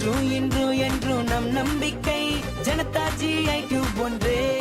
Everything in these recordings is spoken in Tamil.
இன்று இன்று என்று நம் நம்பிக்கை. ஜனதாஜி ஐ டியூப் ஒன்றே.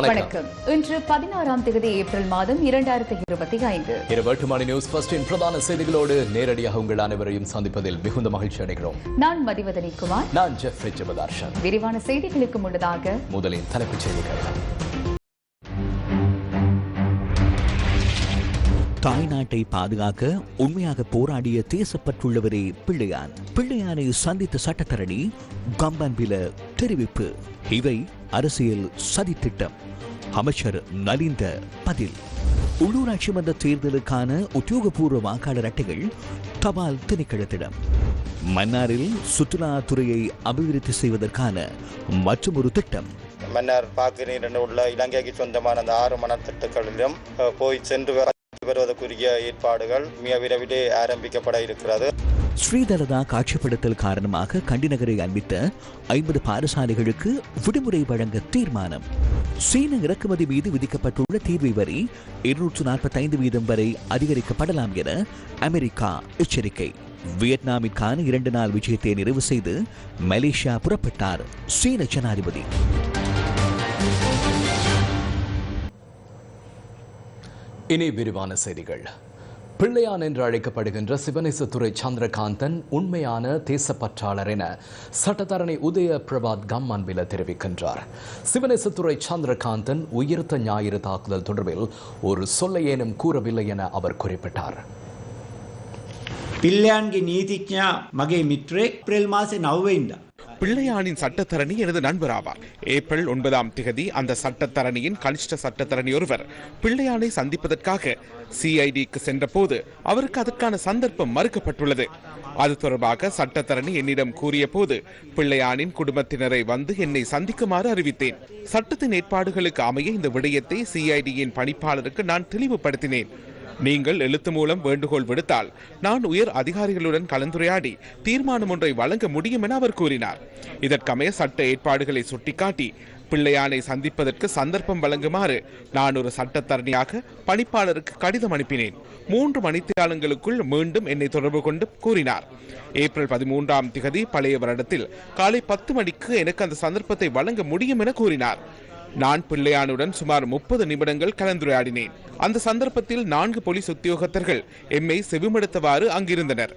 வணக்கம். இன்று பதினாறாம் தேதி ஏப்ரல் மாதம் இரண்டாயிரத்தி இருபத்தி ஐந்து. இரவு மணி நியூஸ் ஃபர்ஸ்டின் பிரதான செய்திகளோடு நேரடியாக உங்கள் அனைவரையும் சந்திப்பதில் மிகுந்த மகிழ்ச்சி அடைகிறோம். நான் மதிவதனி குமார். நான் ஜெஃப்ரி ஜெபதார்ஷன். விரிவான செய்திகளுக்கு முன்னதாக முதலில் தலைப்புச் செய்திகள். தாய்நாட்டை பாதுகாக்க உண்மையாக போராடிய தேசப்பற்றுள்ளவரே பிள்ளையான். பிள்ளையானை சந்தித்த சட்டத்தரணி கம்பன்பில தெரிவிப்பு. இவை அரசியல் சதித்திட்டம். அமைச்சர் நலிந்த பதில். உள்ளூராட்சி மன்ற தேர்தலுக்கான உத்தியோகபூர்வ வாக்காளர் அட்டைகள் தபால் திணைக்களத்திடம். மன்னாரில் சுற்றுலாத்துறையை அபிவிருத்தி செய்வதற்கான மற்றொரு திட்டம். மன்னார் பாக்கிரீரன் உள்ள இலங்கைக்கு சொந்தமான அந்த ஆறு மணத்திட்டுகளிலும் போய் சென்று வருவதற்குரிய ஏற்பாடுகள் மிக விரைவிலே ஆரம்பிக்கப்பட இருக்கிறது. ஸ்ரீதரதா காட்சிப்படுத்தல் காரணமாக கண்டி நகரை அண்மித்த ஐம்பது பாடசாலைகளுக்கு விடுமுறை வழங்க தீர்மானம். சீன இறக்குமதி மீது விதிக்கப்பட்டுள்ள தீர்வை வரி இருநூற்று நாற்பத்தைந்து வீதம் வரை அதிகரிக்கப்படலாம் என அமெரிக்கா எச்சரிக்கை. வியட்நாமிற்கான இரண்டு நாள் விஜயத்தை நிறைவு செய்து மலேசியா புறப்பட்டார் சீன ஜனாதிபதி. இனி விரிவான செய்திகள். பிள்ளையான் என்று அழைக்கப்படுகின்ற சிவனேசத்துறை சந்திரகாந்தன் உண்மையான தேசப்பற்றாளர் என சட்டத்தரணி உதய பிரபாத் கம்மான்பில தெரிவிக்கின்றார் சிவனேசத்துறை சந்திரகாந்தன் உயிர்த்த ஞாயிறு தாக்குதல் தொடர்பில் ஒரு சொல்லையேனும் கூறவில்லை என அவர் குறிப்பிட்டார் පිල්ලයන්ගේ නීතිඥා මගේ මිත්‍රෙක් ප්‍රෙල් මාසෙ නවවෙන්ද. பிள்ளையானின் சட்டத்தரணி எனது நண்பர் ஆவார் ஏப்ரல் ஒன்பதாம் திகதி அந்த சட்டத்தரணியின் கனிஷ்ட சட்டத்தரணி ஒருவர் பிள்ளையானை சந்திப்பதற்காக சிஐடிக்கு சென்றபோது அவருக்கு அதற்கான சந்தர்ப்பம் மறுக்கப்பட்டுள்ளது. அது தொடர்பாக சட்டத்தரணி என்னிடம் கூறிய போது பிள்ளையானின் குடும்பத்தினரை வந்து என்னை சந்திக்குமாறு அறிவித்தேன். சட்டத்தின் ஏற்பாடுகளுக்கு அமைய இந்த விடயத்தை சிஐடியின் பணிப்பாளருக்கு நான் தெளிவுபடுத்தினேன். நீங்கள் எழுத்து மூலம் வேண்டுகோள் விடுத்தால் நான் உயர் அதிகாரிகளுடன் கலந்துரையாடி தீர்மானம் ஒன்றை வழங்க முடியும் என அவர் கூறினார். இதற்கமைய சட்ட ஏற்பாடுகளை சுட்டிக்காட்டி பிள்ளையானை சந்திப்பதற்கு சந்தர்ப்பம் வழங்குமாறு நான் ஒரு சட்டத்தரணியாக பணிப்பாளருக்கு கடிதம் அனுப்பினேன். மூன்று மணித்தியாலங்களுக்குள் மீண்டும் என்னை தொடர்பு கொண்டு கூறினார். ஏப்ரல் பதிமூன்றாம் திகதி பழைய வருடத்தில் காலை பத்து மணிக்கு எனக்கு அந்த சந்தர்ப்பத்தை வழங்க முடியும் என கூறினார். நான் பிள்ளையானுடன் சுமார் முப்பது நிமிடங்கள் கலந்துரையாடினேன். அந்த சந்தர்ப்பத்தில் நான்கு போலீஸ் உத்தியோகத்தர்கள் எம்மை செவிமடுத்தவாறு அங்கிருந்தனர்.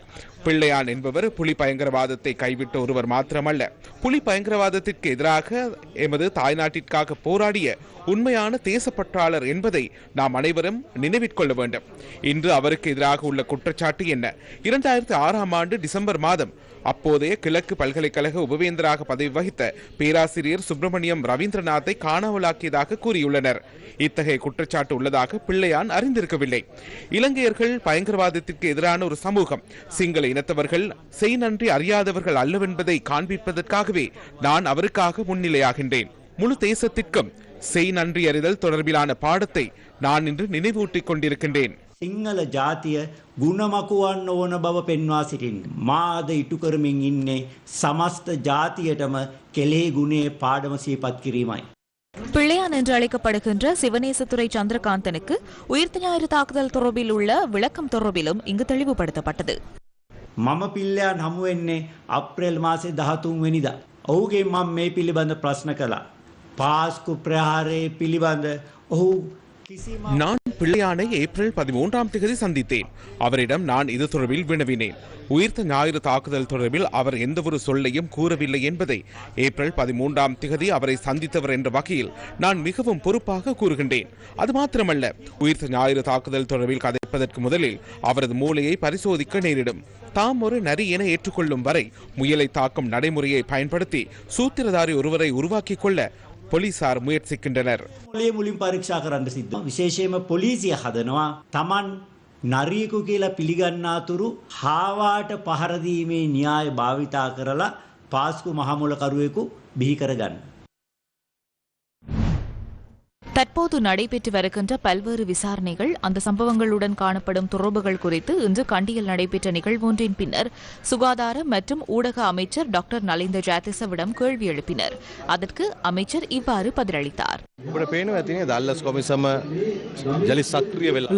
பிள்ளையான் என்பவர் புலி பயங்கரவாதத்தை கைவிட்ட ஒருவர் மாத்திரமல்ல. புலி பயங்கரவாதத்திற்கு எதிராக எமது தாய்நாட்டிற்காக போராடிய உண்மையான தேசப்பற்றாளர் என்பதை நாம் அனைவரும் நினைவிற்கொள்ள வேண்டும். இன்று அவருக்கு எதிராக உள்ள குற்றச்சாட்டு என்ன? இரண்டாயிரத்தி ஆறாம் ஆண்டு டிசம்பர் மாதம் அப்போதைய கிழக்கு பல்கலைக்கழக உபவேந்தராக பதவி வகித்த பேராசிரியர் சுப்பிரமணியம் ரவீந்திரநாத்தை காணாமலாக்கியதாக கூறியுள்ளனர். இத்தகைய குற்றச்சாட்டு உள்ளதாக பிள்ளையான் அறிந்திருக்கவில்லை. இலங்கையர்கள் பயங்கரவாதத்திற்கு எதிரான ஒரு சமூகம். சிங்கள இனத்தவர்கள் செய் நன்றி அறியாதவர்கள் அல்லவென்பதை காண்பிப்பதற்காகவே நான் அவருக்காக முன்னிலையாகின்றேன். முழு தேசத்திற்கும் செய் நன்றி அறிதல் தொடர்பிலான பாடத்தை நான் இன்று நினைவூட்டிக் கொண்டிருக்கின்றேன். සිංහල ජාතිය ගුණමකුවන්න ඕන බව පෙන්වා සිටින්. මාද ඉටු කරමින් ඉන්නේ සමස්ත ජාතියටම කෙලෙහි ගුණේ පාඩම සීපත් කිරීමයි. பிள்ளையான் என்று அழைக்கப்படுகின்ற சிவநேசத்துறை சந்திரகாந்தனுக்கு உயிர்த்த ஞாயிறு தாக்குதல் தொடர்பில் உள்ள விளக்கம் தொடர்பிலும் இங்கு தெளிவுபடுத்தப்பட்டது මම පිල්ලයන් හමුවෙන්නේ අප්‍රේල් මාසේ දහතුන් වෙනිදා. ඔහුගේ මම මේ පිළිබඳ ප්‍රශ්න කළා. පාස්කු ප්‍රහාරය පිළිබඳ ඔහු කිසිම நான் பிள்ளையானை ஏப்ரல் பதிமூன்றாம் தேதி சந்தித்தேன். அவரிடம் நான் இது தொடர்பில் வினவினேன். உயிர்த்த ஞாயிறு தாக்குதல் தொடர்பில் அவர் எந்தவொரு சொல்லையும் கூறவில்லை என்பதை ஏப்ரல் பதிமூன்றாம் திகதி அவரை சந்தித்தவர் என்ற வகையில் நான் மிகவும் பொறுப்பாக கூறுகின்றேன். அது மாத்திரமல்ல உயிர்த்த ஞாயிறு தாக்குதல் தொடர்பில் கதைப்பதற்கு முதலில் அவரது மூளையை பரிசோதிக்க நேரிடும். தாம் ஒரு நரி என ஏற்றுக்கொள்ளும் வரை முயலை தாக்கும் நடைமுறையை பயன்படுத்தி சூத்திரதாரி ஒருவரை உருவாக்கிக் கொள்ள போலீசார் முயற்சிக்கின்றனர் මොලේ මුලින් පරීක්ෂා කරන්න සිද්ධ. විශේෂයෙන්ම පොලිසිය හදනවා තමන් නරියකු කියලා පිළිගන්නාතුරු හාවාට පහරදීමේ න්‍යාය භාවිතා කරලා පාස්කු මහමුලකරුවෙකු බිහි කරගන්න. தற்போது நடைபெற்று வருகின்ற பல்வேறு விசாரணைகள் அந்த சம்பவங்களுடன் காணப்படும் தொடர்புகள் குறித்து இன்று கண்டியில் நடைபெற்ற நிகழ்வொன்றின் பின்னர் சுகாதார மற்றும் ஊடக அமைச்சர் டாக்டர் நலிந்த ஜாத்திசவிடம் கேள்வி எழுப்பினர். அதற்கு அமைச்சர் இவ்வாறு பதிலளித்தார்.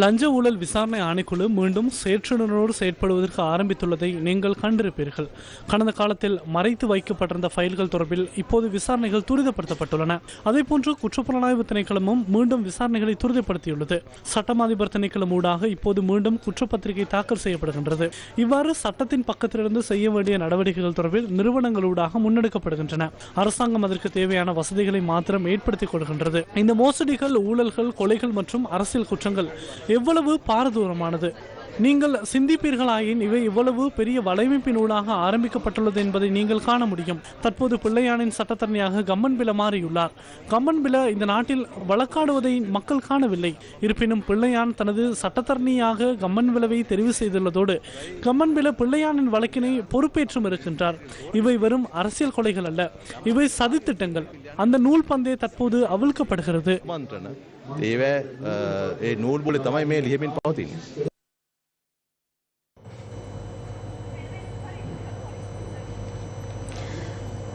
லஞ்ச ஊழல் விசாரணை ஆணைக்குழு மீண்டும் செயற்றுணர்வோடு செயற்படுவதற்கு ஆரம்பித்துள்ளதை நீங்கள் கண்டிருப்பீர்கள். கடந்த காலத்தில் மறைத்து வைக்கப்பட்டிருந்த ஃபைல்கள் தொடர்பில் இப்போது விசாரணைகள் துரிதப்படுத்தப்பட்டுள்ளன. அதேபோன்று குற்றப்புலனாய்வு திணைக்களம் நீதிமன்றமும் மீண்டும் விசாரணைகளை துரிதப்படுத்தியுள்ளது. சட்டம் அதிபர் திணைக்களம் ஊடாக இப்போது மீண்டும் குற்றப்பத்திரிகை தாக்கல் செய்யப்படுகின்றது. இவ்வாறு சட்டத்தின் பக்கத்திலிருந்து செய்ய வேண்டிய நடவடிக்கைகள் தொடர்பில் நிறுவனங்களூடாக முன்னெடுக்கப்படுகின்றன. அரசாங்கம் அதற்கு தேவையான வசதிகளை மாத்திரம் ஏற்படுத்திக் கொள்கின்றது. இந்த மோசடிகள் ஊழல்கள் கொலைகள் மற்றும் அரசியல் குற்றங்கள் எவ்வளவு பாரதூரமானது? நீங்கள் சிந்திப்பீர்களாயின் இவை இவ்வளவு பெரிய வலையமைப்பினூடாக ஆரம்பிக்கப்பட்டுள்ளது என்பதை நீங்கள் காண முடியும் தற்போது பிள்ளையானின் சட்டத்தரணியாக கம்மன் பில மாறியுள்ளார் கம்மன் பில இந்த நாட்டில் வழக்காடுவதை மக்கள் காணவில்லை இருப்பினும் பிள்ளையான் தனது சட்டத்தரணியாக கம்மன் பிலவை தெரிவு செய்துள்ளதோடு கம்மன் பில பிள்ளையானின் வழக்கினை பொறுப்பேற்றும் இருக்கின்றார் இவை வெறும் அரசியல் கொலைகள் அல்ல இவை சதித்திட்டங்கள் அந்த நூல் பந்தே தற்போது அவிழ்க்கப்படுகிறது මන්ත්‍රණ ඒවැ ඒ නූල් බොලි තමයි මේ ලියමින් පවතින්නේ.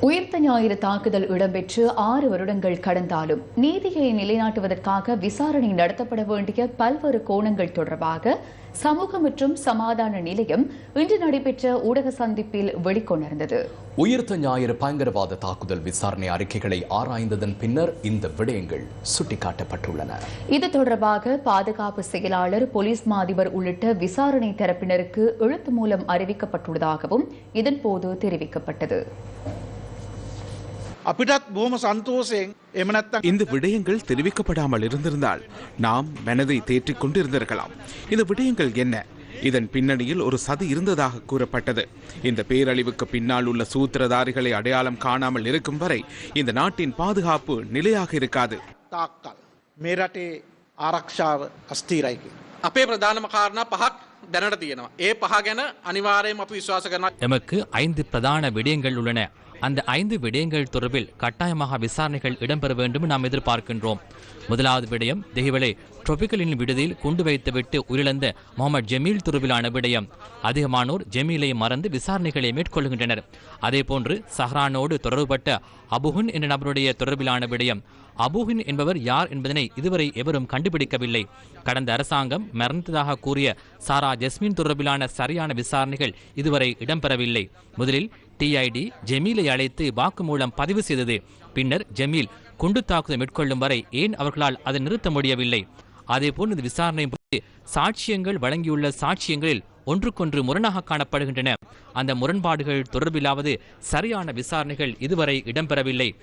உயிர்த்த ஞாயிறு தாக்குதல் இடம்பெற்று ஆறு வருடங்கள் கடந்தாலும் நீதியை நிலைநாட்டுவதற்காக விசாரணை நடத்தப்பட வேண்டிய பல்வேறு கோணங்கள் தொடர்பாக சமூக மற்றும் சமாதான நிலையம் இன்று நடைபெற்ற ஊடக சந்திப்பில் வெளிக்கொணர்ந்தது. உயிர்த்த ஞாயிறு பயங்கரவாத தாக்குதல் விசாரணை அறிக்கைகளை ஆராய்ந்ததன் பின்னர் இந்த விடயங்கள் சுட்டிக்காட்டப்பட்டுள்ளன. இது தொடர்பாக பாதுகாப்பு செயலாளர் போலீஸ் மா அதிபர் உள்ளிட்ட விசாரணை தரப்பினருக்கு எழுத்து மூலம் அறிவிக்கப்பட்டுள்ளதாகவும் இதன்போது தெரிவிக்கப்பட்டது. අපිටත් බොහොම සන්තෝසයෙන් එමනත්තන් இந்த விடயங்கள் தெரிவிக்கப்படாமல் இருந்திருந்தால் நாம் மனதை தேற்றிக் கொண்டிருந்திருக்கலாம் இந்த விடயங்கள் என்ன இதன் பின்னணியில் ஒரு சதி இருந்ததாக கூறப்பட்டது இந்த பேரழிவுக்கு பின்னால் உள்ள சூத்திரதாரிகளை அடையாளம் காணாமல் இருக்கும் வரை இந்த நாட்டின் பாதுகாப்பு நிலையாக இருக்காது තාක්කල්. මේ රටේ ආරක්ෂාව අස්තීරයිකි. අපේ ප්‍රධානම කාරණා පහක් දැනට තියෙනවා. ඒ පහ ගැන අනිවාර්යයෙන්ම අපි විශ්වාස කරනවා. எமக்கு ஐந்து பிரதான விடயங்கள் உள்ளன அந்த ஐந்து விடயங்கள் தொடர்பில் கட்டாயமாக விசாரணைகள் இடம்பெற வேண்டும் நாம் எதிர்பார்க்கின்றோம். முதலாவது விடயம் தெஹிவலை ட்ரொபிக்கலின் விடுதியில் குண்டு வைத்துவிட்டு உயிரிழந்த முகமது ஜமீல் தொடர்பிலான விடயம். அதிகமானோர் ஜமீலை மறந்து விசாரணைகளை மேற்கொள்கின்றனர். அதேபோன்று சஹ்ரானோடு தொடர்புபட்ட அபுஹின் என்ற நபருடைய தொடர்பிலான விடயம். அபுஹின் என்பவர் யார் என்பதனை இதுவரை எவரும் கண்டுபிடிக்கவில்லை. கடந்த அரசாங்கம் மறந்ததாக கூறிய சாரா ஜஸ்மின் தொடர்பிலான சரியான விசாரணைகள் இதுவரை இடம்பெறவில்லை. முதலில் டிஐடி ஜமீலை அழைத்து வாக்குமூலம் பதிவு செய்தது. பின்னர் ஜமீல் குண்டு தாக்குதல் மேற்கொள்ளும் வரை ஏன் அவர்களால் அதை நிறுத்த முடியவில்லை? அதேபோல் இந்த விசாரணை போது சாட்சியங்கள் வழங்கியுள்ள சாட்சியங்களில் ஒன்றுக்கொன்று முரணாக காணப்படுகின்றன. அந்த முரண்பாடுகள் தொடர்பிலாவது சரியான விசாரணைகள் இதுவரை இடம்பெறவில்லை.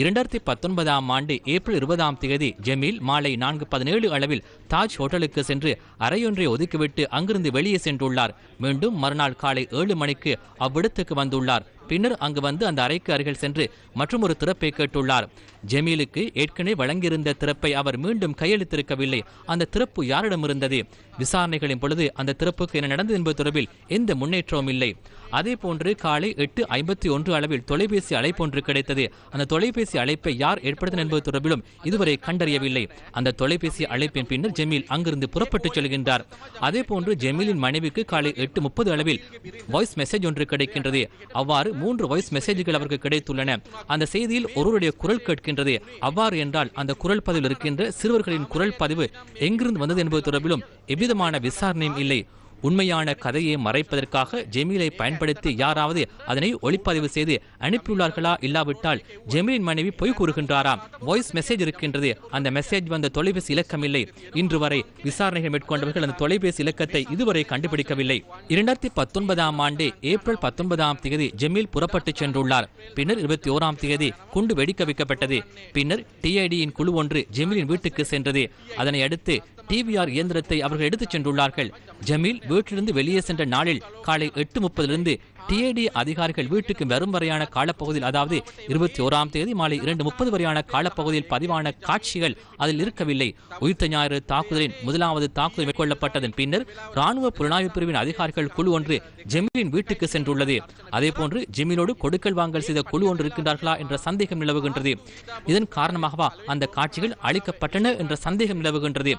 இரண்டாயிரத்தி பத்தொன்பதாம் ஆண்டு ஏப்ரல் இருபதாம் தேதி ஜமீல் மாலை நான்கு பதினேழு அளவில் தாஜ் ஹோட்டலுக்கு சென்று அறையொன்றை ஒதுக்கிவிட்டு அங்கிருந்து வெளியே சென்றுள்ளார். மீண்டும் மறுநாள் காலை ஏழு மணிக்கு அவ்விடத்துக்கு வந்துள்ளார். பின்னர் அங்கு வந்து அந்த அறைக்கு அருகில் சென்று மற்றும் ஒரு திறப்பை கேட்டுள்ளார். ஜமீலுக்கு ஏற்கனவே வழங்கியிருந்த திறப்பை அவர் மீண்டும் கையெழுத்திருக்கவில்லை அந்த திறப்பு யாரிடம் இருந்தது விசாரணைகளின் பொழுது அந்த திறப்புக்கு என்ன நடந்தது என்பது தொடர்பில் எந்த முன்னேற்றமும் இல்லை. அதே போன்று காலை எட்டு ஐம்பத்தி ஒன்று அளவில் தொலைபேசி அழைப்பு ஒன்று கிடைத்தது. அந்த தொலைபேசி அழைப்பை யார் ஏற்படுத்தின என்பது தொடர்பிலும் இதுவரை கண்டறியவில்லை. அந்த தொலைபேசி அழைப்பின் பின்னர் ஜெமீல் அங்கிருந்து புறப்பட்டுச் செல்கின்றார். அதே போன்று மனைவிக்கு காலை எட்டு முப்பது அளவில் வாய்ஸ் மெசேஜ் ஒன்று கிடைக்கின்றது. அவ்வாறு மூன்று வாய்ஸ் மெசேஜ்கள் அவருக்கு கிடைத்துள்ளன. அந்த செய்தியில் ஒருவருடைய குரல் கேட்கின்றது. அவ்வாறு என்றால் அந்த குரல் பதிவில் இருக்கின்ற சிறுவர்களின் குரல் பதிவு எங்கிருந்து வந்தது என்பது தொடர்பிலும் எவ்விதமான விசாரணையும் இல்லை. உண்மையான கதையை மறைப்பதற்காக ஜெமீலை பயன்படுத்தி யாராவது அதனை ஒளிப்பதிவு செய்து அனுப்பியுள்ளார்களா இல்லாவிட்டால் ஜெமீலின் மனைவி பொய் கூறுகின்றாராம். வாய்ஸ் மெசேஜ் இருக்கின்றது. அந்த மெசேஜ் வந்த தொலைபேசி இலக்கம் இல்லை இன்று வரை விசாரணைகள் மேற்கொண்டவர்கள் அந்த தொலைபேசி இலக்கத்தை இதுவரை கண்டுபிடிக்கவில்லை. இரண்டாயிரத்தி பத்தொன்பதாம் ஆண்டு ஏப்ரல் பத்தொன்பதாம் தேதி ஜெமீல் புறப்பட்டு சென்றுள்ளார். பின்னர் இருபத்தி ஓராம் தேதி குண்டு வெடிக்க வைக்கப்பட்டது. பின்னர் டிஐடியின் குழு ஒன்று ஜெமீலின் வீட்டுக்கு சென்றது. அதனை அடுத்து டிவிஆர் இயந்திரத்தை அவர்கள் எடுத்துச் சென்றுள்ளார்கள். ஜமீல் வீட்டிலிருந்து வெளியே சென்ற நாளில் காலை எட்டு முப்பதிலிருந்து டிஏடி அதிகாரிகள் வீட்டுக்கு வரும் வரையான காலப்பகுதியில் அதாவது இருபத்தி ஓராம் தேதி மாலை இரண்டு முப்பது வரையான காலப்பகுதியில் பதிவான காட்சிகள் அதில் இருக்கவில்லை. உயிர்த்த ஞாயிறு தாக்குதலின் முதலாவது தாக்குதல் மேற்கொள்ளப்பட்டதன் பின்னர் ராணுவ புலனாய்வு பிரிவின் அதிகாரிகள் குழு ஒன்று ஜெமிலின் வீட்டுக்கு சென்றுள்ளது. அதேபோன்று ஜெமிலோடு கொடுக்கல் வாங்கல் செய்த குழு ஒன்று இருக்கின்றார்களா என்ற சந்தேகம் நிலவுகின்றது. இதன் காரணமாகவா அந்த காட்சிகள் அளிக்கப்பட்டன என்ற சந்தேகம் நிலவுகின்றது.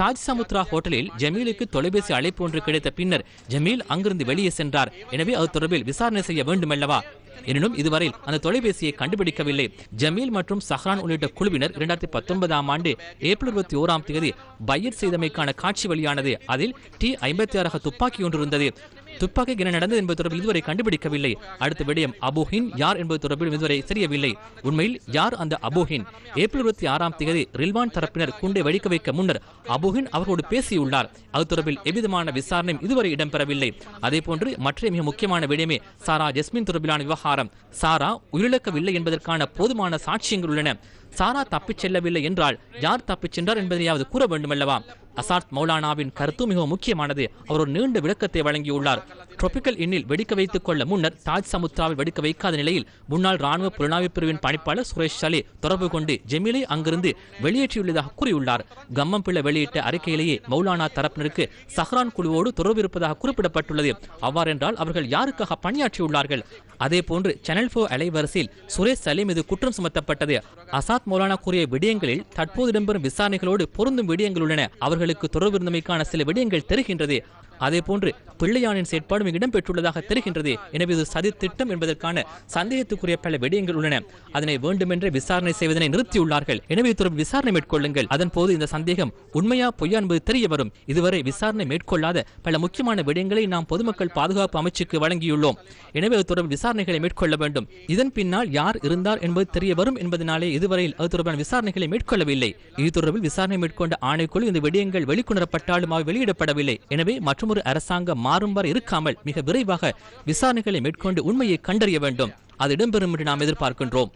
தாஜ் சமுத்ரா ஹோட்டலில் ஜமீலுக்கு தொலைபேசி அழைப்பு ஒன்று கிடைத்த பின்னர் ஜமீல் அங்கிருந்து வெளியே சென்றார். எனவே அது தொடர்பில் விசாரணை செய்ய வேண்டுமல்லவா? எனினும் இதுவரை அந்த தொலைபேசியை கண்டுபிடிக்கவில்லை. ஜமீல் மற்றும் சஹ்ரான் உள்ளிட்ட குழுவினர் இரண்டாயிரத்தி பத்தொன்பதாம் ஆண்டு ஏப்ரல் இருபத்தி ஓராம் தேதி பையர் செய்தமைக்கான காட்சி வெளியானது. அதில் டி ஐம்பத்தி ஆறாக துப்பாக்கி ஒன்று இருந்தது. துப்பாக்கி என்ன நடந்தது என்பது தொடர்பில் இதுவரை கண்டுபிடிக்கவில்லை. அடுத்த விடயம் அபோஹின் யார் என்பது தொடர்பில் இதுவரை தெரியவில்லை. உண்மையில் யார் அந்த அபோஹின் ஏப்ரல் இருபத்தி ஆறாம் தேதி ரில்வான் தரப்பினர் குண்டை வெடிக்க வைக்க முன்னர் அபோஹின் அவர்களோடு பேசியுள்ளார். அது தொடர்பில் எவ்விதமான விசாரணையும் இதுவரை இடம்பெறவில்லை. அதே போன்று மற்ற மிக முக்கியமான விடயமே சாரா ஜெஸ்மின் தொடர்பிலான விவகாரம். சாரா உயிரிழக்கவில்லை என்பதற்கான போதுமான சாட்சியங்கள் உள்ளன. சாரா தப்பிச் செல்லவில்லை என்றால் யார் தப்பிச் சென்றார் என்பதையாவது கூற வேண்டுமல்லவா? அசாத் மௌலானாவின் கருத்து மிகவும் முக்கியமானது. அவர் ஒரு நீண்ட விளக்கத்தை வழங்கியுள்ளார். ட்ரோபிக்கல் இன்னில் வெடிக்க வைத்துக் கொள்ள முன்னர் தாஜ் சமுத்ராவில் வெடிக்க வைக்காத நிலையில் முன்னாள் ராணுவ புலனாய்வு பிரிவின் பணிப்பாளர் சுரேஷ் சலே தொடர்பு கொண்டு ஜெமீலை அங்கிருந்து வெளியேற்றியுள்ளதாக கூறியுள்ளார். கம்மம் பிள்ளை வெளியிட்ட அறிக்கையிலேயே மௌலானா தரப்பினருக்கு சஹ்ரான் குழுவோடு தொடர்பு இருப்பதாக குறிப்பிடப்பட்டுள்ளது. அவ்வாறென்றால் அவர்கள் யாருக்காக பணியாற்றியுள்ளார்கள்? அதேபோன்று சேனல் போ அலைவரிசையில் சுரேஷ் சலீம் மீது குற்றம் சுமத்தப்பட்டது. அசாத் மௌலானா கூறிய விடயங்களில் தற்போது இடம்பெறும் விசாரணைகளோடு பொருந்தும் விடயங்கள் உள்ளன. அவர்களுக்கு தொடர்பு இருந்தமைக்கான சில விடயங்கள் தெரிகின்றது. அதே போன்று பிள்ளையானின் செயற்பாடும் இடம்பெற்றுள்ளதாக தெரிகின்றது. எனவே இது சதி திட்டம் என்பதற்கான சந்தேகத்துக்குரிய பல விடயங்கள் உள்ளன. அதனை வேண்டுமென்றே விசாரணை செய்வதனை நிறுத்தியுள்ளார்கள். எனவே தொடர்பு விசாரணை மேற்கொள்ளுங்கள். அதன் போது இந்த சந்தேகம் உண்மையா பொய்யா என்பது தெரிய வரும். இதுவரை விசாரணை மேற்கொள்ளாத பல முக்கியமான விடயங்களை நாம் பொதுமக்கள் பாதுகாப்பு அமைச்சுக்கு வழங்கியுள்ளோம். எனவே அது தொடர்பு விசாரணைகளை மேற்கொள்ள வேண்டும். இதன் பின்னால் யார் இருந்தார் என்பது தெரிய வரும் என்பதனாலே இதுவரையில் அது தொடர்பான விசாரணைகளை மேற்கொள்ளவில்லை. இது தொடர்பில் விசாரணை மேற்கொண்ட ஆணைக்குழு இந்த விடயங்கள் வெளிக்கொணரப்பட்டாலும் வெளியிடப்படவில்லை. எனவே மற்றும் வன்முறை அரசாங்கம் மாறும் வரை இருக்காமல் மிக விரைவாக விசாரணைகளை மேற்கொண்டு உண்மையை கண்டறிய வேண்டும். அது இடம்பெறும் என்று நாம் எதிர்பார்க்கின்றோம்.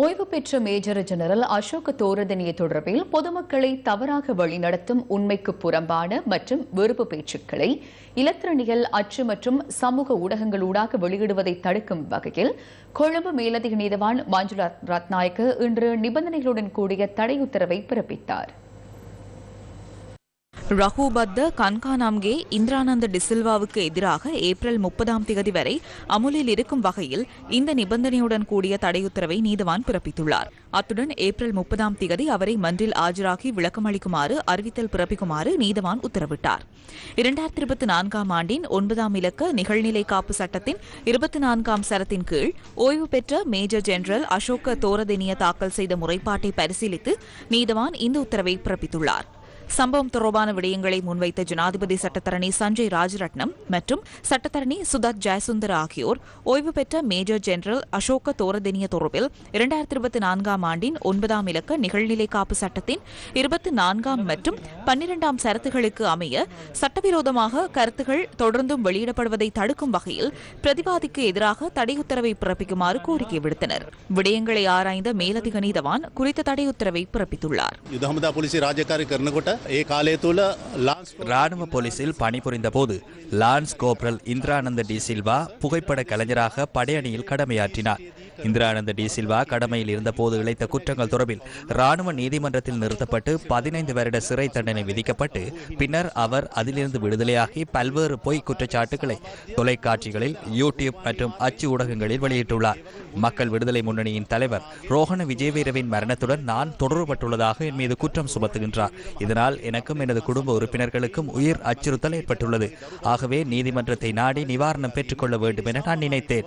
ஓய்வு பெற்ற மேஜர் ஜெனரல் அசோக் தோரதனிய தொடர்பில் பொதுமக்களை தவறாக வழிநடத்தும் உண்மைக்கு புறம்பான மற்றும் வெறுப்பு பேச்சுக்களை இலத்திரணிகள் அச்சு மற்றும் சமூக ஊடகங்கள் ஊடகங்களூடாக வெளியிடுவதை தடுக்கும் வகையில் கொழும்பு மேலதிக நீதவான் மஞ்சுளா ரத்நாயக்கு இன்று நிபந்தனைகளுடன் கூடிய தடை உத்தரவை பிறப்பித்தாா் ரகுபத்த கன்கானாம்கே இந்திரானந்த டிசில்வாவுக்கு எதிராக ஏப்ரல் முப்பதாம் தேதி வரை அமுலில் இருக்கும் வகையில் இந்த நிபந்தனையுடன் கூடிய தடையுத்தரவை நீதவான் பிறப்பித்துள்ளார். அத்துடன் ஏப்ரல் முப்பதாம் தேதி அவரை மன்றில் ஆஜராகி விளக்கமளிக்குமாறு அறிவித்தல் பிறப்பிக்குமாறு நீதவான் உத்தரவிட்டார். இரண்டாயிரத்தி இருபத்தி நான்காம் ஆண்டின் ஒன்பதாம் இலக்க நிகழ்நிலை காப்பு சட்டத்தின் இருபத்தி நான்காம் சரத்தின் கீழ் ஓய்வு பெற்ற மேஜர் ஜெனரல் அசோக தோரதெனிய தாக்கல் செய்த முறைப்பாட்டை பரிசீலித்து நீதவான் இந்த உத்தரவை பிறப்பித்துள்ளார். சம்பவம் தொடர்பான விடயங்களை முன்வைத்த ஜனாதிபதி சட்டத்தரணி சஞ்சய் ராஜரட்னம் மற்றும் சட்டத்தரணி சுதத் ஜெயசுந்தர் ஆகியோர் ஓய்வு பெற்ற மேஜர் ஜெனரல் அசோக தோரதினிய தொடர்பில் இரண்டாயிரத்தி இருபத்தி நான்காம் ஆண்டின் ஒன்பதாம் இலக்க நிகழ்நிலை காப்பு சட்டத்தின் இருபத்தி நான்காம் மற்றும் பன்னிரெண்டாம் சரத்துகளுக்கு அமைய சட்டவிரோதமாக கருத்துகள் தொடர்ந்தும் வெளியிடப்படுவதை தடுக்கும் வகையில் பிரதிவாதிக்கு எதிராக தடை உத்தரவை பிறப்பிக்குமாறு கோரிக்கை விடுத்தனர். விடயங்களை ஆராய்ந்த மேலதிக நீதவான் குறித்த தடை உத்தரவை பிறப்பித்துள்ளார். ஏ ராணுவ போலீசில் பணிபுரிந்த போது லான்ஸ் கோப்ரல் இந்திரானந்த டி சில்வா புகைப்பட கலைஞராக படையணியில் கடமையாற்றினார். இந்திரானந்த டி சில்வா கடமையில் இருந்தபோது இழைத்த குற்றங்கள் தொடர்பில் ராணுவ நீதிமன்றத்தில் நிறுத்தப்பட்டு பதினைந்து வருட சிறை தண்டனை விதிக்கப்பட்டு பின்னர் அவர் அதிலிருந்து விடுதலையாகி பல்வேறு பொய் குற்றச்சாட்டுகளை தொலைக்காட்சிகளில் யூடியூப் மற்றும் அச்சு ஊடகங்களில் வெளியிட்டுள்ளார். மக்கள் விடுதலை முன்னணியின் தலைவர் ரோஹன விஜயவீரவின் மரணத்துடன் நான் தொடர்பட்டுள்ளதாக என் மீது குற்றம் சுமத்துகின்றார். இதனால் எனக்கும் எனது குடும்ப உறுப்பினர்களுக்கும் உயிர் அச்சுறுத்தல் ஏற்பட்டுள்ளது. ஆகவே நீதிமன்றத்தை நாடி நிவாரணம் பெற்றுக்கொள்ள வேண்டும் என நான் நினைத்தேன்.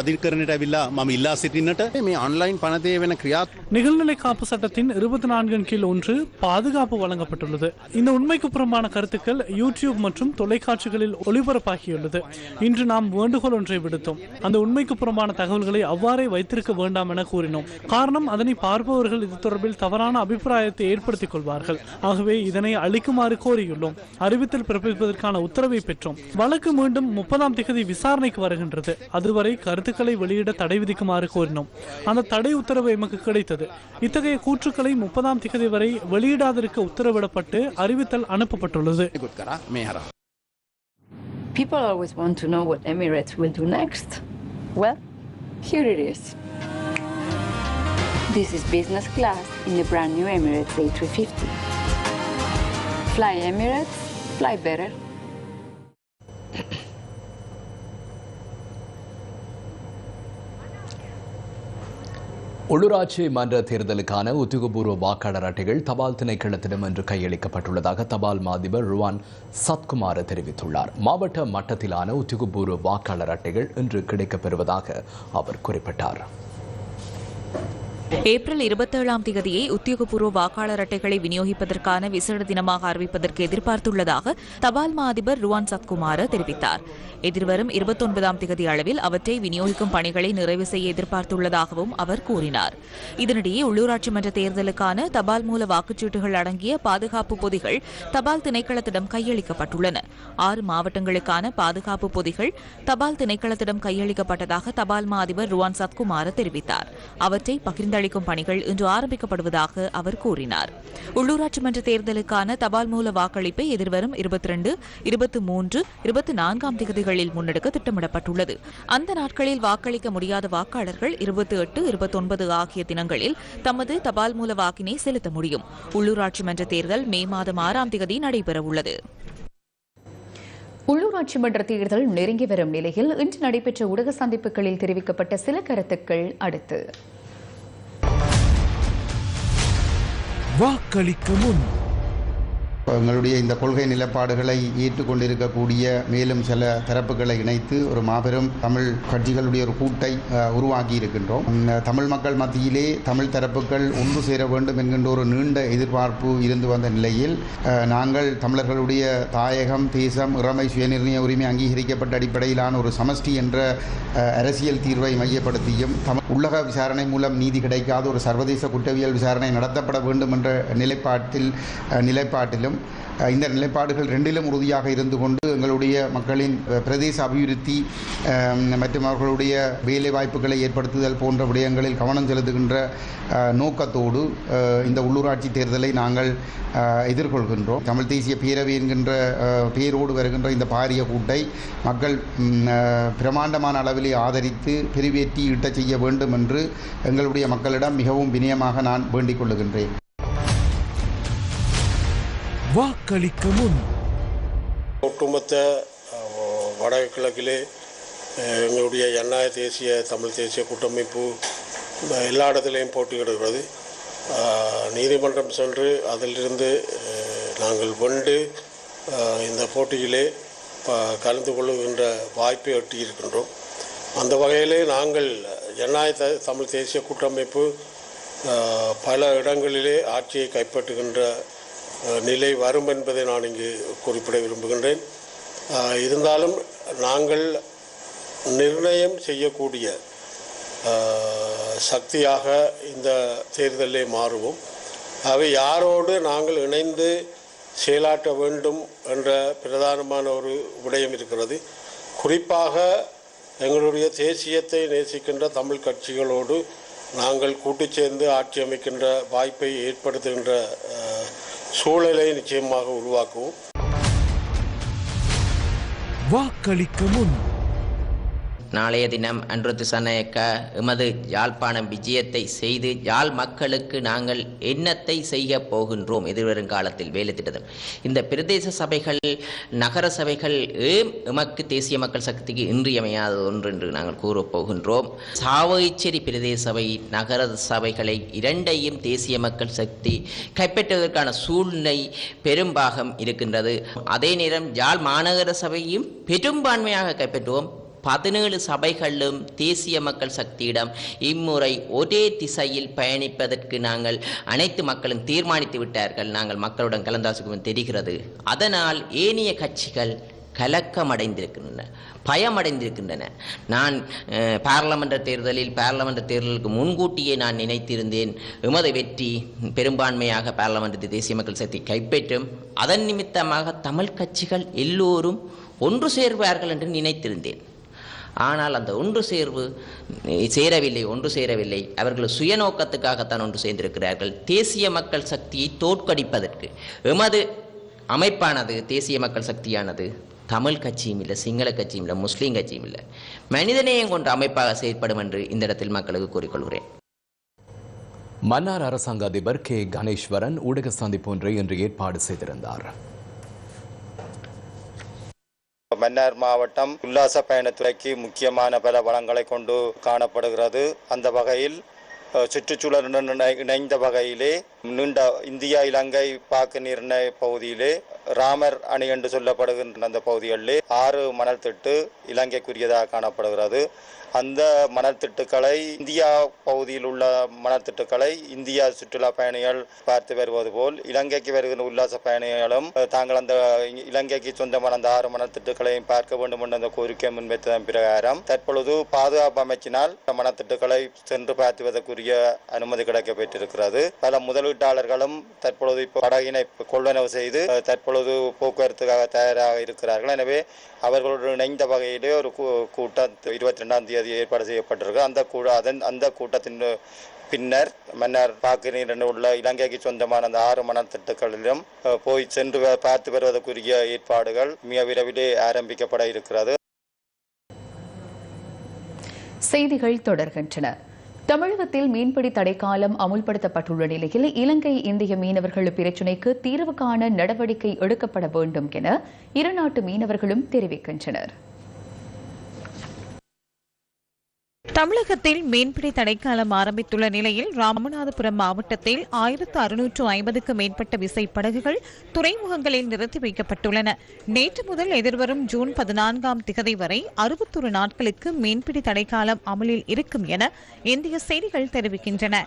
මේට සහනයක් ලබාගන්න ගරු අධිකරණයට ඇවිල්ලා මම ඉල්ලා සිටින්නට මේ ඔන්ලයින් පනතේ වෙන ක්‍රියාත් நிகழ்நிலை காப்பு சட்டத்தின் இருபத்தி நான்கின் கீழ் ஒன்று பாதுகாப்பு வழங்கப்பட்டுள்ளது இந்த உண்மைக்கு புறம்பான கருத்துக்கள் யூடியூப் மற்றும் தொலைக்காட்சிகளில் ஒளிபரப்பாகியுள்ளது இன்று நாம் வேண்டுகோள் ஒன்றை விடுத்தோம் அந்த உண்மைக்கு புறம்பான தகவல்களை அவ்வாறே வைத்திருக்க வேண்டாம் என கூறினோம் காரணம் அதனை பார்ப்பவர்கள் இது தொடர்பில் தவறான அபிப்பிராயத்தை ஏற்படுத்திக் கொள்வார்கள் ஆகவே இதனை அளிக்குமாறு கோரியுள்ளோம் அறிவித்தல் பிறப்பிப்பதற்கான உத்தரவை பெற்றோம் வழக்கு மீண்டும் முப்பதாம் திகதி விசாரணைக்கு வருகின்றது அதுவரை கருத்து கருத்துக்களை வெளியிட தடை விதிக்குமாறு கோரினோம் அந்த தடை உத்தரவு எமக்கு கிடைத்தது இத்தகைய கூற்றுக்களை முப்பதாம் திகதி வரை வெளியிடாதிருக்க உத்தரவிடப்பட்டு அறிவித்தல் அனுப்பப்பட்டுள்ளது People always want to know what Emirates will do next. Well, here it is. This is business class in the brand new Emirates A350. Fly Emirates, fly better. உள்ளூராட்சி மன்ற தேர்தலுக்கான உத்தியோகபூர்வ வாக்காளர் அட்டைகள் தபால் திணைக்களத்திடம் இன்று கையளிக்கப்பட்டுள்ளதாக தபால் மாதிபர் ருவான் சத்குமார் தெரிவித்துள்ளார். மாவட்ட மட்டத்திலான உத்தியோகபூர்வ வாக்காளர் அட்டைகள் இன்று கிடைக்கப்பெறுவதாக அவர் குறிப்பிட்டார். ஏப்ரல் இருபத்தேழாம் தேதியை உத்தியோகபூர்வ வாக்காளர் அட்டைகளை விநியோகிப்பதற்கான விசேட தினமாக அறிவிப்பதற்கு எதிர்பார்த்துள்ளதாக தபால் மா அதிபர் ருவான் சத்குமார் தெரிவித்தார். எதிர்வரும் இருபத்தொன்பதாம் தேதி அளவில் அவற்றை விநியோகிக்கும் பணிகளை நிறைவு செய்ய எதிர்பார்த்துள்ளதாகவும் அவர் கூறினார். இதனிடையே உள்ளூராட்சி மன்ற தேர்தலுக்கான தபால் மூல வாக்குச்சீட்டுகள் அடங்கிய பாதுகாப்பு பொதிகள் தபால் திணைக்களத்திடம் கையளிக்கப்பட்டுள்ளன. ஆறு மாவட்டங்களுக்கான பாதுகாப்பு பொதிகள் தபால் திணைக்களத்திடம் கையளிக்கப்பட்டதாக தபால் மா அதிபர் ருவான் சத்குமார் தெரிவித்தார். அவற்றை பகிர்ந்தளிக்கும் பணிகள் இன்று ஆரம்பிக்கப்படுவதாக அவர் கூறினார். உள்ளூராட்சி மன்ற தேர்தலுக்கான தபால் மூல வாக்களிப்பை எதிர்வரும் இருபத்தி ரெண்டு இருபத்தி மூன்று இருபத்தி நான்காம் தேதிகள் தேதிகளில் முன்னெடுக்க திட்டமிடப்பட்டுள்ளது. அந்த நாட்களில் வாக்களிக்க முடியாத வாக்காளர்கள் இருபத்தி எட்டு இருபத்தொன்பது ஆகிய தினங்களில் தமது தபால் மூல வாக்கினை செலுத்த முடியும். உள்ளூராட்சி மன்ற தேர்தல் மே மாதம் ஆறாம் தேதி நடைபெறவுள்ளது. உள்ளூராட்சி மன்ற தேர்தல் நெருங்கி வரும் நிலையில் இன்று நடைபெற்ற ஊடக சந்திப்புகளில் தெரிவிக்கப்பட்ட சில கருத்துக்கள் அடுத்து. வாக்களிக்க முன். எங்களுடைய இந்த கொள்கை நிலைப்பாடுகளை ஏற்றுக்கொண்டிருக்கக்கூடிய மேலும் சில தரப்புகளை இணைத்து ஒரு மாபெரும் தமிழ் கட்சிகளுடைய ஒரு கூட்டை உருவாக்கி இருக்கின்றோம். தமிழ் மக்கள் மத்தியிலே தமிழ் தரப்புகள் ஒன்று சேர வேண்டும் என்கின்ற ஒரு நீண்ட எதிர்பார்ப்பு இருந்து வந்த நிலையில் நாங்கள் தமிழர்களுடைய தாயகம் தேசம் இறமை சுயநிர்ணய உரிமை அங்கீகரிக்கப்பட்ட அடிப்படையிலான ஒரு சமஷ்டி என்ற அரசியல் தீர்வை மையப்படுத்தியும் தமிழ் உள்ளக விசாரணை மூலம் நீதி கிடைக்காத ஒரு சர்வதேச குற்றவியல் விசாரணை நடத்தப்பட வேண்டும் என்ற நிலைப்பாட்டில் நிலைப்பாட்டிலும் வேண்டும். இந்த நிலைப்பாடுகள் ரெண்டிலும் உறுதியாக இருந்து கொண்டு எங்களுடைய மக்களின் பிரதேச அபிவிருத்தி மற்றும் அவர்களுடைய வேலை வாய்ப்புகளை ஏற்படுத்துதல் போன்ற விடயங்களில் கவனம் செலுத்துகின்ற நோக்கத்தோடு இந்த உள்ளூராட்சி தேர்தலை நாங்கள் எதிர்கொள்கின்றோம். தமிழ் தேசிய பேரவை என்கின்ற பேரோடு வருகின்ற இந்த பாரிய கூட்டை மக்கள் பிரமாண்டமான அளவிலே ஆதரித்து பெருவேற்றி ஈட்டச் செய்ய வேண்டும் என்று எங்களுடைய மக்களிடம் மிகவும் வினயமாக நான் வேண்டிக் கொள்ளுகின்றேன். வாக்களிக்க முன். ஒட்டுமொத்த வடகிழக்கிலே எங்களுடைய எண்ணாய தேசிய தமிழ் தேசிய கூட்டமைப்பு எல்லா இடத்துலையும் போட்டியிடுகிறது. நீதிமன்றம் சென்று அதிலிருந்து நாங்கள் வென்று இந்த போட்டியிலே ப- கலந்து கொள்ளுகின்ற வாய்ப்பை எட்டியிருக்கின்றோம். அந்த வகையிலே நாங்கள் ஜனநாயக த- தமிழ் தேசிய கூட்டமைப்பு பல இடங்களிலே ஆட்சியை கைப்பற்றுகின்ற நிலை வரும் என்பதை நான் இங்கு குறிப்பிட விரும்புகின்றேன். இருந்தாலும் நாங்கள் நிர்ணயம் செய்யக்கூடிய சக்தியாக இந்த தேர்தலே மாறுவோம். அவை யாரோடு நாங்கள் இணைந்து செயலாற்ற வேண்டும் என்ற பிரதானமான ஒரு விடயம் இருக்கிறது. குறிப்பாக எங்களுடைய தேசியத்தை நேசிக்கின்ற தமிழ் கட்சிகளோடு நாங்கள் கூட்டு சேர்ந்து ஆட்சி அமைக்கின்ற வாய்ப்பை ஏற்படுத்துகின்ற சூழலை நிச்சயமாக உருவாக்குவோம். வாக்களிக்க முன் நாளைய தினம் அன்று திசநாயக்க எமது யாழ்ப்பாணம் விஜயத்தை செய்து யாழ் மக்களுக்கு நாங்கள் என்னத்தை செய்ய போகின்றோம் எதிர்வரும் காலத்தில் வேலை திட்டத்தில் இந்த பிரதேச சபைகள் நகர சபைகள் ஏம் எமக்கு தேசிய மக்கள் சக்திக்கு இன்றியமையாத ஒன்று என்று நாங்கள் கூறப் போகின்றோம். சாவகச்சேரி பிரதேச சபை நகர சபைகளை இரண்டையும் தேசிய மக்கள் சக்தி கைப்பற்றுவதற்கான சூழ்நிலை பெரும்பாகம் இருக்கின்றது. அதே நேரம் யாழ் மாநகர சபையும் பெரும்பான்மையாக கைப்பற்றுவோம். பதினேழு சபைகளிலும் தேசிய மக்கள் சக்தியிடம் இம்முறை ஒரே திசையில் பயணிப்பதற்கு நாங்கள் அனைத்து மக்களும் தீர்மானித்து விட்டார்கள். நாங்கள் மக்களுடன் கலந்தாசிக்கும் தெரிகிறது. அதனால் ஏனைய கட்சிகள் கலக்கமடைந்திருக்கின்றன பயமடைந்திருக்கின்றன. நான் பாராளுமன்ற தேர்தலில் பாராளுமன்ற தேர்தலுக்கு முன்கூட்டியே நான் நினைத்திருந்தேன் எமது வெற்றி பெரும்பான்மையாக பாராளுமன்றத்தை தேசிய மக்கள் சக்தி கைப்பற்றும். அதன் நிமித்தமாக தமிழ் கட்சிகள் எல்லோரும் ஒன்று சேர்வார்கள் என்று நினைத்திருந்தேன். ஆனால் அந்த ஒன்று சேர்வு சேரவில்லை ஒன்று சேரவில்லை. அவர்கள் சுயநோக்கத்துக்காகத்தான் ஒன்று சேர்ந்திருக்கிறார்கள். தேசிய மக்கள் சக்தியை தோற்கடிப்பதற்கு. எமது அமைப்பானது தேசிய மக்கள் சக்தியானது. தமிழ் கட்சியும் இல்லை சிங்கள கட்சியும் இல்லை முஸ்லீம் கட்சியும் இல்லை. மனிதநேயம் கொண்ட அமைப்பாக செயற்படும் என்று இந்த இடத்தில் மக்களுக்கு கூறிக்கொள்கிறேன். மன்னார் அரசாங்க அதிபர் கே. கணேஸ்வரன் ஊடக சந்திப்பு ஒன்றை இன்று ஏற்பாடு செய்திருந்தார். மன்னார் மாவட்டம் உல்லாச பயணத்துறைக்கு முக்கியமான பல வளங்களை கொண்டு காணப்படுகிறது. அந்த வகையில் சுற்றுச்சூழலுடன் இணைந்த வகையிலே நீண்ட இந்தியா இலங்கை பாக்கு நிர்ணய பகுதியிலே ராமர் அணி என்று சொல்லப்படுகின்ற அந்த பகுதிகளிலே ஆறு மணல் திட்டு இலங்கைக்குரியதாக காணப்படுகிறது. அந்த மணல் திட்டுக்களை இந்தியா பகுதியில் உள்ள மணல் திட்டுக்களை இந்தியா சுற்றுலா பயணிகள் பார்த்து வருவது போல் இலங்கைக்கு வருகின்ற உல்லாச பயணிகளும் தாங்கள் அந்த இ- இலங்கைக்கு சொந்தமான அந்த ஆறு மணல் திட்டுக்களையும் பார்க்க வேண்டும் என்ற அந்த கோரிக்கை முன்வைத்ததன் பிரகாரம் தற்பொழுது பாதுகாப்பு அமைச்சினால் மணல் திட்டுக்களை சென்று பார்த்துவதற்குரிய அனுமதி கிடைக்கப்பட்டிருக்கிறது பல முதலீட்டாளர்களும் தற்பொழுது இப்போ படகினை கொள்வனவு செய்து தற்போது பொழுது போக்குவரத்துக்காக தயாராக இருக்கிறார்கள். எனவே அவர்களுடன் இணைந்த வகையிலே ஒரு கூட்டம் இருபத்தி ரெண்டாம் தேதி ஏற்பாடு செய்யப்பட்டிருக்கு. அந்த கூட அதன் அந்த கூட்டத்தின் பின்னர் மன்னர் பாக்கினீர் உள்ள இலங்கைக்கு சொந்தமான அந்த ஆறு மணல் திட்டங்களிலும் போய் சென்று பார்த்து வருவதற்குரிய ஏற்பாடுகள் மிக விரைவிலே ஆரம்பிக்கப்பட இருக்கிறது. செய்திகள் தொடர்கின்றன. தமிழகத்தில் மீன்பிடி தடைக்காலம் அமுல்படுத்தப்பட்டுள்ள நிலையில் இலங்கை இந்திய மீனவர்கள் பிரச்சினைக்கு தீர்வு காண நடவடிக்கை எடுக்கப்பட வேண்டும் என இரு நாட்டு மீனவர்களும் தெரிவிக்கின்றனர். தமிழகத்தில் மீன்பிடி தடைக்காலம் ஆரம்பித்துள்ள நிலையில் ராமநாதபுரம் மாவட்டத்தில் ஆயிரத்து அறுநூற்று ஐம்பதுக்கு மேற்பட்ட விசைப்படகுகள் துறைமுகங்களில் நிறுத்தி வைக்கப்பட்டுள்ளன. நேற்று முதல் எதிர்வரும் ஜூன் பதினான்காம் திகதி வரை அறுபத்தொரு நாட்களுக்கு மீன்பிடி தடைக்காலம் அமலில் இருக்கும் என இந்திய செய்திகள் தெரிவிக்கின்றன.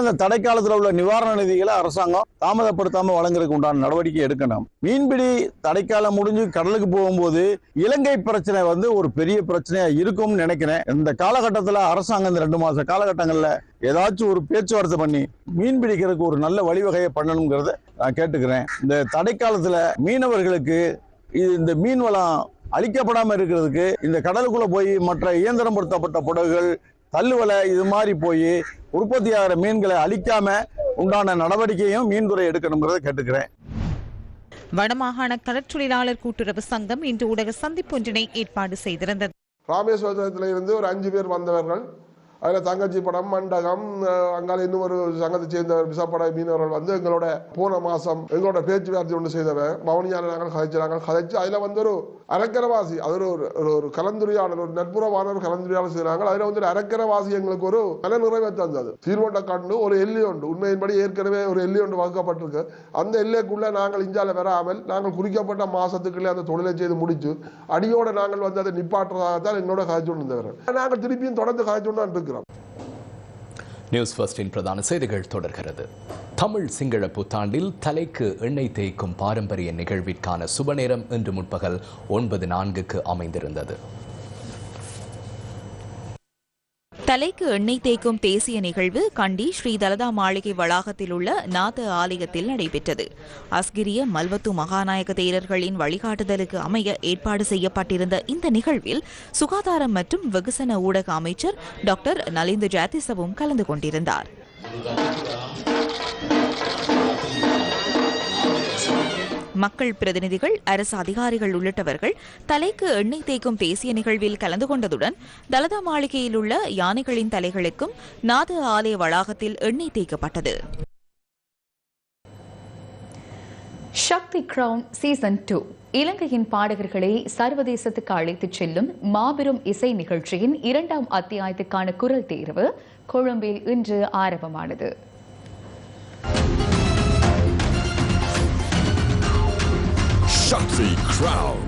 அந்த தடைக்காலத்தில் உள்ள நிவாரண நிதிகளை அரசாங்கம் தாமதப்படுத்தாம வழங்குறதுக்கு உண்டான நடவடிக்கை எடுக்கணும். மீன்பிடி தடைக்காலம் முடிஞ்சு கடலுக்கு போகும்போது இலங்கை பிரச்சனை வந்து ஒரு பெரிய பிரச்சனையா இருக்கும்னு நினைக்கிறேன். இந்த காலகட்டத்தில் அரசாங்கம் இந்த ரெண்டு மாச காலகட்டங்களில் ஏதாச்சும் ஒரு பேச்சுவார்த்தை பண்ணி மீன் பிடிக்கிறதுக்கு ஒரு நல்ல வழிவகையை பண்ணணுங்கிறத நான் கேட்டுக்கிறேன். இந்த தடைக்காலத்தில் மீனவர்களுக்கு இது இந்த மீன் வளம் அழிக்கப்படாமல் இருக்கிறதுக்கு இந்த கடலுக்குள்ள போய் மற்ற இயந்திரம் பொருத்தப்பட்ட படகுகள் தள்ளுவலை இது மாதிரி போய் உற்பத்தியாகிற மீன்களை அழிக்காம உண்டான நடவடிக்கையும் மீன்துறை எடுக்கணுங்கிறத கேட்டுக்கிறேன். வடமாகாண கடற்றொழிலாளர் கூட்டுறவு சங்கம் இன்று ஊடக சந்திப்பு ஒன்றினை ஏற்பாடு செய்திருந்தது. ராமேஸ்வரத்தில் இருந்து ஒரு அஞ்சு பேர் வந்தவர்கள். அதில் தங்கச்சி படம் மண்டகம் அங்கால இன்னும் ஒரு சங்கத்தை சேர்ந்த விசாப்படை மீனவர்கள் வந்து எங்களோட போன மாதம் எங்களோட பேச்சுவார்த்தை ஒன்று செய்தவன் பவனியால நாங்கள் கதைச்சு கதைச்சு அதில் வந்து ஒரு அரக்கரவாசி அது ஒரு ஒரு- ஒரு கலந்துரையாடல் ஒரு நட்புறமான ஒரு கலந்துரையாடல் செய்கிறாங்க அதில் வந்து ஒரு அரக்கரவாசி எங்களுக்கு ஒரு மன நிறைவை தந்தது. தீர்வோட்ட கண்டு ஒரு எல்லி உண்டு உண்மையின்படி ஏற்கனவே ஒரு எல்லை ஒன்று வகுக்கப்பட்டிருக்கு. அந்த எல்லைக்குள்ளே நாங்கள் இஞ்சால வராமல் நாங்கள் குறிக்கப்பட்ட மாதத்துக்குள்ளே அந்த தொழிலை செய்து முடிச்சு அடியோட நாங்கள் வந்து அதை நிப்பாட்டுறதாகத்தான் எங்களோட கதைச்சு கொண்டு நாங்கள் திருப்பியும் தொடர்ந்து கதைச்சு கொண்டு இருக்கிறோம் நியூஸ் ஃபர்ஸ்டின் பிரதான செய்திகள் தொடர்கிறது. தமிழ் சிங்கள புத்தாண்டில் தலைக்கு எண்ணெய் தேய்க்கும் பாரம்பரிய நிகழ்விற்கான சுபநேரம் இன்று முற்பகல் ஒன்பது நான்குக்கு அமைந்திருந்தது. தலைக்கு எண்ணெய் தேய்க்கும் தேசிய நிகழ்வு கண்டி ஸ்ரீ தலதா மாளிகை வளாகத்தில் உள்ள நாத ஆலயத்தில் நடைபெற்றது. அஸ்கிரிய மல்வத்து மகாநாயக தேரர்களின் வழிகாட்டுதலுக்கு அமைய ஏற்பாடு செய்யப்பட்டிருந்த இந்த நிகழ்வில் சுகாதாரம் மற்றும் வெகுசன ஊடக அமைச்சர் டாக்டர் நலிந்து ஜாதிசவும் கலந்து கொண்டிருந்தார். மக்கள் பிரதிநிதிகள் அரசு அதிகாரிகள் உள்ளிட்டவர்கள் தலைக்கு எண்ணெய் தேய்க்கும் தேசிய நிகழ்வில் கலந்து கொண்டதுடன் தலதா மாளிகையில் உள்ள யானைகளின் தலைகளுக்கும் நாத ஆலய வளாகத்தில் எண்ணெய் தேய்க்கப்பட்டது. Shakthi crown season two. இலங்கையின் பாடகர்களை சர்வதேசத்துக்கு அழைத்துச் செல்லும் மாபெரும் இசை நிகழ்ச்சியின் இரண்டாம் அத்தியாயத்துக்கான குரல் தேர்வு கொழும்பில் இன்று ஆரம்பமானது. சக்தி Crown.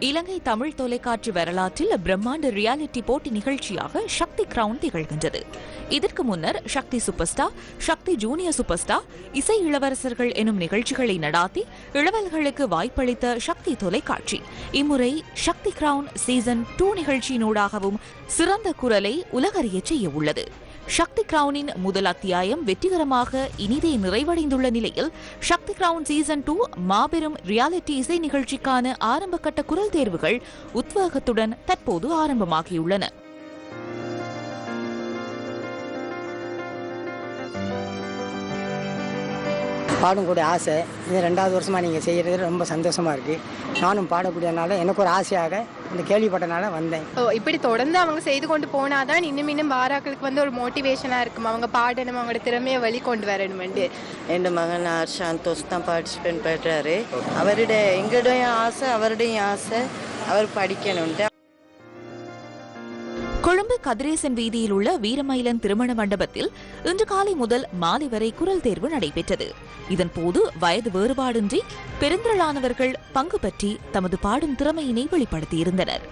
இலங்கை தமிழ் தொலைக்காட்சி வரலாற்றில் பிரம்மாண்ட ரியாலிட்டி போட்டி நிகழ்ச்சியாக சக்தி கிரவுன் திகழ்கின்றது. இதற்கு முன்னர் Shakthi super star Shakthi junior super star இசை இளவரசர்கள் எனும் நிகழ்ச்சிகளை நடாத்தி இளவல்களுக்கு வாய்ப்பளித்த சக்தி தொலைக்காட்சி. இம்முறை சக்தி கிரவுன் சீசன் டூ நிகழ்ச்சியினூடாகவும் சிறந்த குரலை உலகறியச் செய்ய உள்ளது சக்தி கிரவுனின் முதல் அத்தியாயம் வெற்றிகரமாக இனிதே நிறைவடைந்துள்ள நிலையில் சக்தி கிரவுன் சீசன் டூ மாபெரும் ரியாலிட்டி இசை நிகழ்ச்சிக்கான ஆரம்பகட்ட குரல் தேர்வுகள் உத்வேகத்துடன் தற்போது ஆரம்பமாகியுள்ளன. பாடும் கூட ஆசை. இது ரெண்டாவது வருஷமாக நீங்கள் செய்கிறது ரொம்ப சந்தோஷமாக இருக்குது நானும் பாடக்கூடியனால எனக்கு ஒரு ஆசையாக இந்த கேள்விப்பட்டனால வந்தேன். ஓ இப்படி தொடர்ந்து அவங்க செய்து கொண்டு போனாதான் இன்னும் இன்னும் பாராக்களுக்கு வந்து ஒரு மோட்டிவேஷனாக இருக்கும். அவங்க பாடணும் அவங்களோட திறமையை வெளிக்கொண்டு வரணுமெண்டு என் மகன் ஆர் சந்தோஷ் தான் பார்ட்டிசிபேட் பண்ணுறாரு அவருடைய எங்களுடைய ஆசை அவருடைய ஆசை அவர் படிக்கணும்ட்டு கொழும்பு கதிரேசன் வீதியில் உள்ள வீரமயிலன் திருமண மண்டபத்தில் இன்று காலை முதல் மாலை வரை குரல் தேர்வு நடைபெற்றது. இதன்போது வயது வேறுபாடின்றி பெருந்திரளானவர்கள் பங்கு பற்றி தமது பாடும் திறமையினை வெளிப்படுத்தியிருந்தனர்.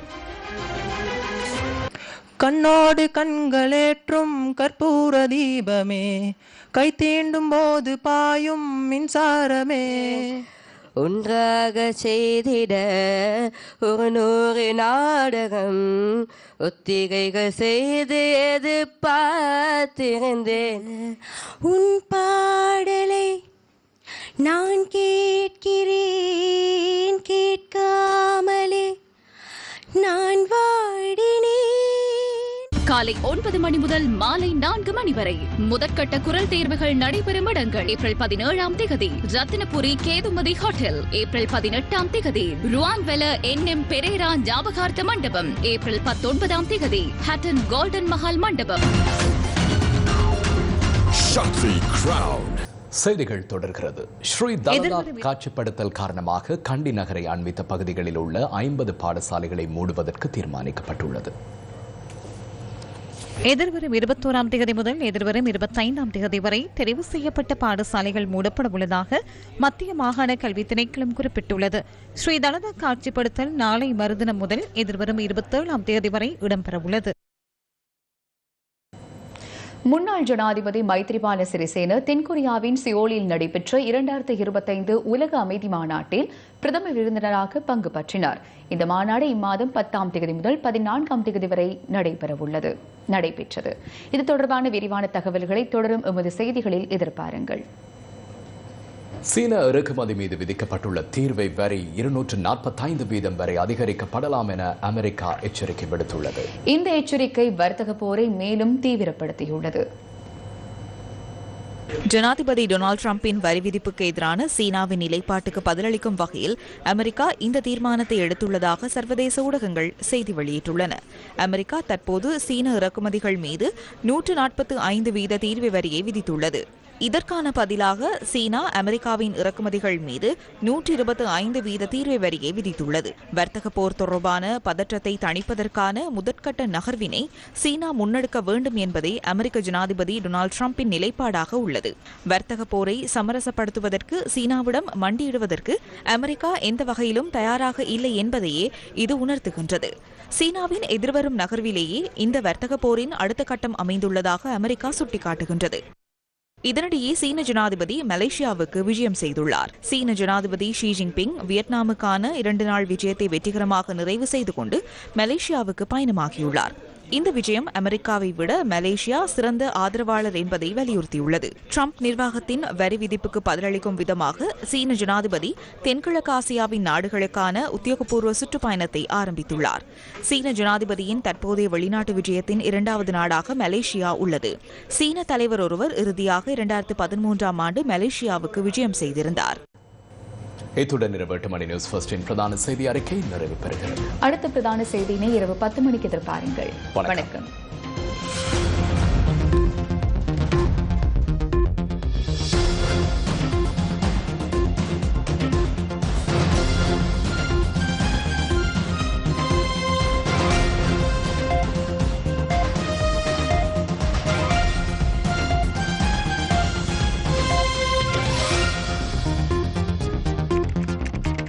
கண்ணோடு கண்களேற்றும் கற்பூர தீபமே கை தீண்டும் போது பாயும் மின்சாரமே. ஒன்றாக செய்திட ஒரு நூறு நாடகம் ஒத்திகைகள் செய்து எதிர்பார்த்திருந்தேன் உன் பாடலை நான் கேட்கிறேன் கேட்காமலே நான் வாடினேன். காலை ஒன்பது மணி முதல் மாலை நான்கு மணி வரை. முதற்கட்ட குரல் தேர்வுகள் நடைபெறும் இடங்கள். ஏப்ரல் பதினேழாம் திகதி ரத்தினபுரி கேதுமதி ஹோட்டல். ஏப்ரல் பதினெட்டாம் திகதி ருவான்வெல என் எம் பெரேரா ஞாபகார்த்த மண்டபம். ஏப்ரல் பத்தொன்பதாம் திகதி ஹட்டன் கோல்டன் மஹால் மண்டபம். செய்திகள் தொடர்கிறது. ஸ்ரீ தலதா காட்சிப்படுத்தல் காரணமாக கண்டி நகரை அண்மித்த பகுதிகளில் உள்ள ஐம்பது பாடசாலைகளை மூடுவதற்கு தீர்மானிக்கப்பட்டுள்ளது. எதிர்வரும் இருபத்தோராம் தேதி முதல் எதிர்வரும் இருபத்தைந்தாம் தேதி வரை தெரிவு செய்யப்பட்ட பாடசாலைகள் மூடப்பட உள்ளதாக மத்திய மாகாண கல்வி திணைக்களம் குறிப்பிட்டுள்ளது. ஸ்ரீதலதா காட்சிப்படுத்தல் நாளை மறுதினம் முதல் எதிர்வரும் இருபத்தேழாம் தேதி வரை இடம்பெறவுள்ளது. முன்னாள் ஜனாதிபதி மைத்ரிபால சிறிசேன தென்கொரியாவின் சியோலில் நடைபெற்ற இரண்டாயிரத்தி இருபத்தைந்து உலக அமைதி மாநாட்டில் பிரதம விருந்தினராக பங்கு பற்றினார். இந்த மாநாடு இம்மாதம் பத்தாம் தேதி முதல் பதினான்காம் தேதி வரை நடைபெறவுள்ளது நடைபெற்றது. இது தொடர்பான விரிவான தகவல்களை தொடரும் எமது செய்திகளில் எதிர்பாருங்கள். சீன இறக்குமதி மீது விதிக்கப்பட்டுள்ள தீர்வை வரி இருநூற்று நாற்பத்தைந்து வீதம் வரை அதிகரிக்கப்படலாம் என அமெரிக்கா எச்சரிக்கை விடுத்துள்ளது. இந்த எச்சரிக்கை வர்த்தக போரை மேலும் தீவிரப்படுத்தியுள்ளது. ஜனாதிபதி டொனால்டு டிரம்பின் வரி விதிப்புக்கு எதிரான சீனாவின் நிலைப்பாட்டுக்கு பதிலளிக்கும் வகையில் அமெரிக்கா இந்த தீர்மானத்தை எடுத்துள்ளதாக சர்வதேச ஊடகங்கள் செய்தி வெளியிட்டுள்ளன. அமெரிக்கா தற்போது சீன இறக்குமதிகள் மீது நூற்று நாற்பத்து ஐந்து வீத தீர்வு வரியை விதித்துள்ளது. இதற்கான பதிலாக சீனா அமெரிக்காவின் இறக்குமதிகள் மீது நூற்றி இருபத்தி ஐந்து வீத தீர்வை வரியை விதித்துள்ளது. வர்த்தக போர் தொடர்பான பதற்றத்தை தணிப்பதற்கான முதற்கட்ட நகர்வினை சீனா முன்னெடுக்க வேண்டும் என்பதே அமெரிக்க ஜனாதிபதி டொனால்டு டிரம்பின் நிலைப்பாடாக உள்ளது. வர்த்தக போரை சமரசப்படுத்துவதற்கு சீனாவிடம் மண்டியிடுவதற்கு அமெரிக்கா எந்த வகையிலும் தயாராக இல்லை என்பதையே இது உணர்த்துகின்றது. சீனாவின் எதிர்வரும் நகர்விலேயே இந்த வர்த்தக போரின் அடுத்த கட்டம் அமைந்துள்ளதாக அமெரிக்கா சுட்டிக்காட்டுகின்றது. இதனிடையே சீன ஜனாதிபதி மலேசியாவுக்கு விஜயம் செய்துள்ளார். சீன ஜனாதிபதி ஷி ஜின்பிங் வியட்நாமுக்கான இரண்டு நாள் விஜயத்தை வெற்றிகரமாக நிறைவு செய்து கொண்டு மலேசியாவுக்கு பயணமாகியுள்ளார். இந்த விஜயம் அமெரிக்காவை விட மலேசியா சிறந்த ஆதரவாளர் என்பதை வலியுறுத்தியுள்ளது. ட்ரம்ப் நிர்வாகத்தின் வரி விதிப்புக்கு பதிலளிக்கும் விதமாக சீன ஜனாதிபதி தென்கிழக்கு ஆசியாவின் நாடுகளுக்கான உத்தியோகபூர்வ சுற்றுப்பயணத்தை ஆரம்பித்துள்ளார். சீன ஜனாதிபதியின் தற்போதைய வெளிநாட்டு விஜயத்தின் இரண்டாவது நாடாக மலேசியா உள்ளது. சீன தலைவர் ஒருவர் இறுதியாக இரண்டாயிரத்து பதிமூன்றாம் ஆண்டு மலேசியாவுக்கு விஜயம் செய்திருந்தார். இத்துடன் இரவு எட்டு மணி நியூஸ் ஃபர்ஸ்டின் பிரதான செய்தி அறிக்கை நிறைவு பெறுகிறது அடுத்த பிரதான செய்தியினை இரவு பத்து மணிக்கு எதிர்பாருங்கள். வணக்கம். வணக்கம்.